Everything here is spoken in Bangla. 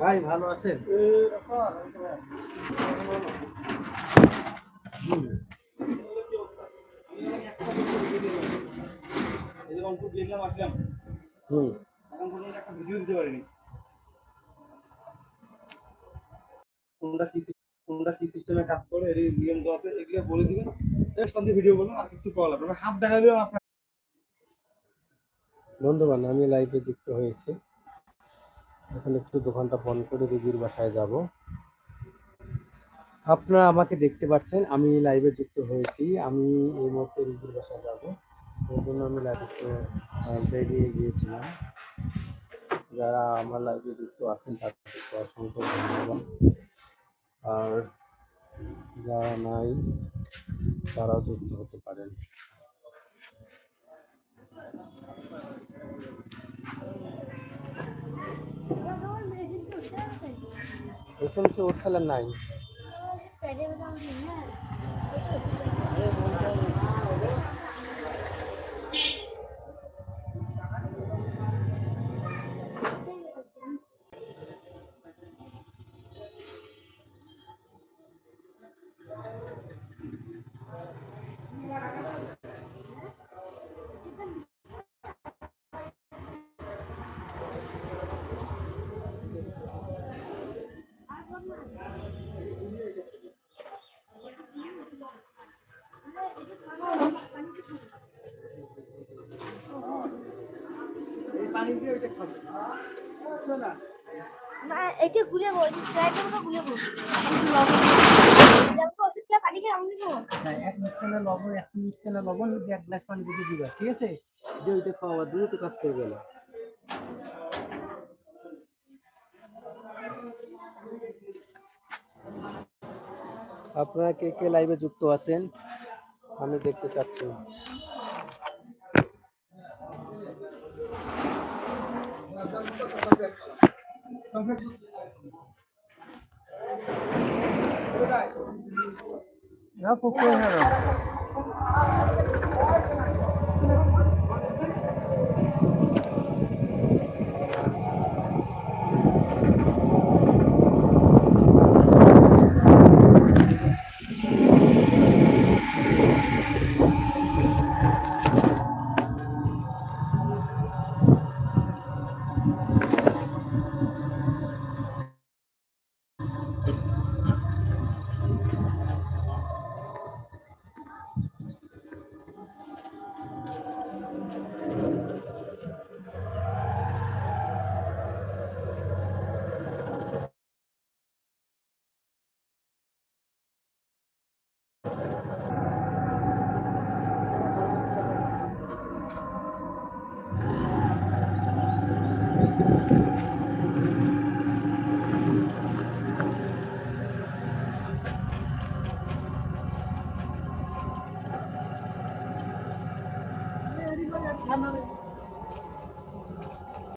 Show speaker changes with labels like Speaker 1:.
Speaker 1: ভাই ভালো আছেন?
Speaker 2: আসলাম
Speaker 1: হুম।
Speaker 2: এখন পর্যন্ত একটা ভিডিও দিতে পারিনি
Speaker 1: কোনটা কি
Speaker 2: কোনটা কি সিস্টেমে কাজ করে এর নিয়ম তো আছে এগুলো বলে দিবেন। শান্তি ভিডিও বলুন আর কিছু করা লাগবে না। হাত আপনার
Speaker 1: বন্ধুবান আমি লাইভে যুক্ত হয়েছি। এখন একটু দোকানটা বন্ধ করে রুগীর বাসায় যাব। আপনারা আমাকে দেখতে পাচ্ছেন, আমি লাইভে যুক্ত হয়েছি। আমি এই মুহূর্তে রুগীর বাসায় যাব। এই জন্য আমি লাইভে বেরিয়ে গিয়েছিলাম। যারা আমার লাইভে যুক্ত আছেন, তাদেরকে অসংখ্য ধন্যবাদ। আর যারা নাই, তারাও যুক্ত হতে পারেন। এসএমসি ওর সালার নাই।
Speaker 3: না এটা গুলে বল ট্রাইটা তো গুলে বল। পানি খেয়ে আমি
Speaker 1: হ্যাঁ এক লবণ এক লবণ দিয়ে এক গ্লাস পানি দিয়ে দিবা ঠিক আছে? দিয়ে ওইটা খাওয়া দ্রুত কাজ করবে না। আপনারা কে কে লাইভে যুক্ত আছেন? আমি দেখতে চাচ্ছি। না পুকুরে না। Ano Habang